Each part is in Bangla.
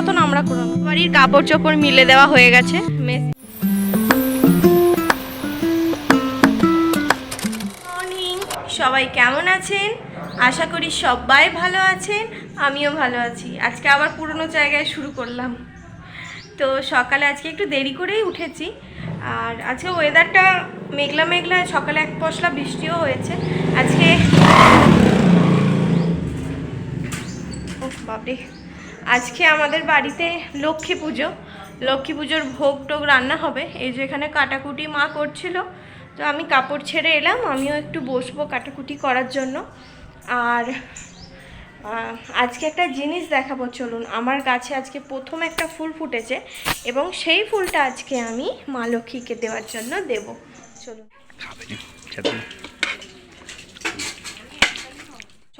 মতন আমরা করে নেব বাড়ির কাপড় চোপড় মিলে দেওয়া হয়ে গেছে। সবাই কেমন আছেন? আশা করি সবাই ভালো আছেন। আমিও ভালো আছি। আজকে আবার পুরনো জায়গায় শুরু করলাম। তো সকালে আজকে একটু দেরি করেই উঠেছি। আর আজকে ওয়েদারটা মেঘলা মেঘলা, সকালে এক পশলা বৃষ্টিও হয়েছে। আজকে ও আজকে আমাদের বাড়িতে লক্ষ্মী পুজো। লক্ষ্মী পুজোর ভোগ টোগ রান্না হবে। এই যে এখানে কাটাকুটি মা করছিল। তো আমি কাপড় ছেড়ে এলাম। আমিও একটু বসবো কাটাকুটি করার জন্য। আর আজকে একটা জিনিস দেখাবো, চলুন। আমার গাছে আজকে প্রথম একটা ফুল ফুটেছে এবং সেই ফুলটা আজকে আমি মা লক্ষ্মীকে দেওয়ার জন্য দেব। চলুন।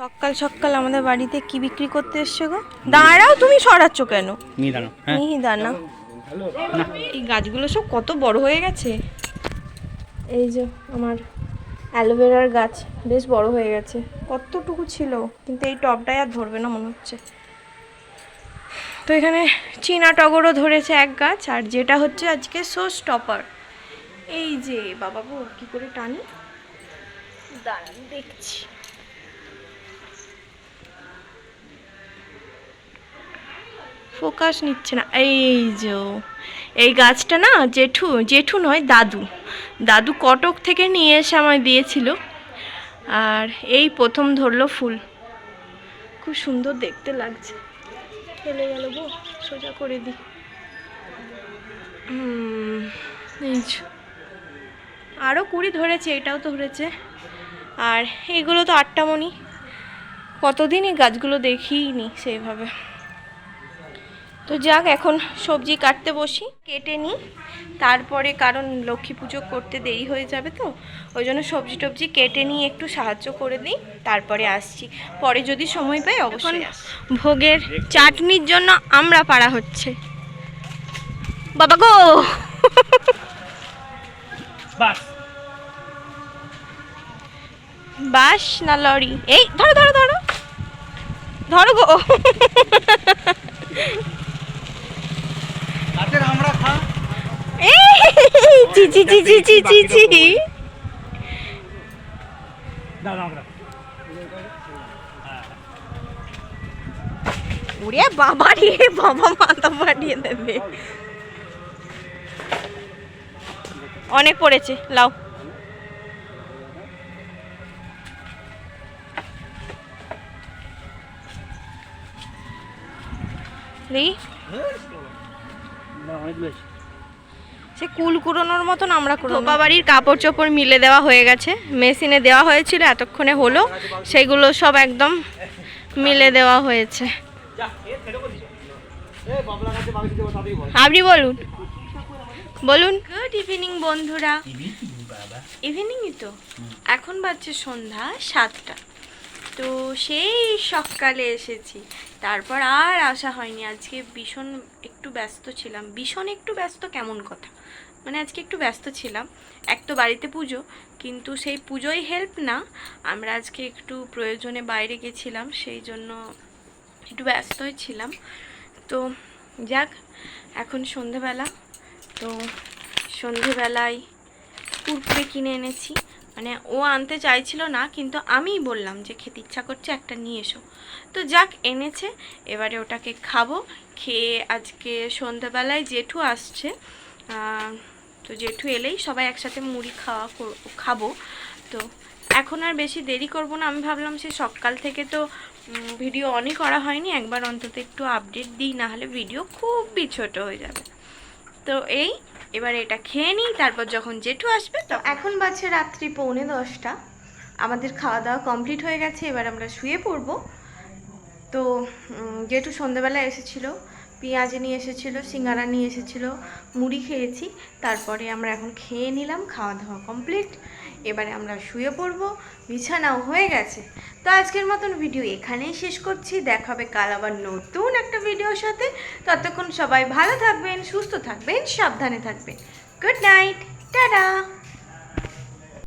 সকাল সকাল আমাদের বাড়িতে কি বিক্রি করতে এসছো গো? দাঁড়াও তুমি সরাচ্ছ কেন? দাঁড়াও হ্যাঁ। মিহিদানা এই গাছগুলো সব কত বড় হয়ে গেছে। এই যে আমার অ্যালোভেরার গাছ বেশ বড় হয়ে গেছে। কতটুকু ছিল? কিন্তু এই টবটাই আর ধরবে না মনে হচ্ছে। তো এখানে চীনা টগরও ধরেছে এক গাছ আর যেটা হচ্ছে আজকে সো স্টপার এই যে বাবা গো কি করে টানি? দাঁড়ান দেখছি। ফোকাস নিচ্ছে না। এই যে এই গাছটা না জেঠু জেঠু নয়, দাদু। দাদু কটক থেকে নিয়ে এসে আমায় দিয়েছিল। আর এই প্রথম ধরলো ফুল। খুব সুন্দর দেখতে লাগছে। ফেলে গেল গো, সোজা করে দিই আরও কুড়ি ধরেছে, এটাও ধরেছে। আর এইগুলো তো আটটা মনি কতদিন এই গাছগুলো দেখিই সেইভাবে। তো যাক এখন সবজি কাটতে বসি কেটে নিই। তারপরে কারণ লক্ষ্মী পুজো করতে দেরি হয়ে যাবে তো ওই জন্য সবজি টবজি কেটে নিয়ে একটু সাহায্য করে দিই তারপরে আসছি। পরে যদি সময় পাই অবশ্যই ভোগের চাটনির জন্য আমরা পাড়া হচ্ছে। বাবা গো! বাস। বাস না লরি? এই ধরো ধরো ধরো। ধরো গো। ওরে বাবা রে বাবা মাথা ফাটিয়ে দেবে। অনেক পড়েছে লাও। দেখি অনেকগুলো আছে সে কুল কুড়োনোর মতন আমরা ধোপা বাড়ির কাপড় চোপড় মিলে দেওয়া হয়ে গেছে। মেশিনে দেওয়া হয়েছিল এতক্ষণে হলো। সেগুলো সব একদম মিলে দেওয়া হয়েছে। আপনি বলুন। বলুন। গুড ইভিনিং বন্ধুরা। ইভিনিংই তো। এখন বাজছে সন্ধ্যা সাতটা। তো সেই সকালে এসেছি। তারপর আর আসা হয়নি। আজকে ভীষণ একটু ব্যস্ত ছিলাম। ভীষণ একটু ব্যস্ত কেমন কথা? মানে আজকে একটু ব্যস্ত ছিলাম। এক তো বাড়িতে পুজো, কিন্তু সেই পুজোই হেল্প না। আমরা আজকে একটু প্রয়োজনে বাইরে গেছিলাম, সেই জন্য একটু ব্যস্তই ছিলাম। তো যাক, এখন সন্ধেবেলা। তো সন্ধেবেলায় কুরকুরে কিনে এনেছি। মানে ও আনতে চাইছিল না, কিন্তু আমিই বললাম যে খেতে ইচ্ছা করছে একটা নিয়ে এসো। তো যাক, এনেছে। এবারে ওটাকে খাব। খেয়ে আজকে সন্ধ্যাবেলায় জেঠু আসছে। তো জেঠু এলেই সবাই একসাথে মুড়ি খাওয়া খাব। তো এখন আর বেশি দেরি করব না। আমি ভাবলাম সে সকাল থেকে তো ভিডিও অনই করা হয়নি। একবার অন্তত একটু আপডেট দিই না হলে ভিডিও খুবই ছোট হয়ে যাবে। তো এই এবার এটা খেয়ে নিই তারপর যখন জেঠু আসবে তো এখন বাজছে রাত্রি পৌনে দশটা। আমাদের খাওয়া দাওয়া কমপ্লিট হয়ে গেছে এবার আমরা শুয়ে পড়ব। তো জেঠু সন্ধ্যাবেলা এসেছিল। পেঁয়াজ নিয়ে এসেছিল, সিঙ্গারা নিয়ে এসেছিল, মুড়ি খেয়েছি। তারপরে আমরা এখন খেয়ে নিলাম, খাওয়া দাওয়া কমপ্লিট এবারে আমরা শুয়ে পড়ব, বিছানাও হয়ে গেছে। তো আজকের মতন ভিডিও এখানেই শেষ করছি। দেখা হবে কাল আবার নতুন একটা ভিডিওর সাথে। ততক্ষণ সবাই ভালো থাকবেন, সুস্থ থাকবেন, সাবধানে থাকবেন। Good night tata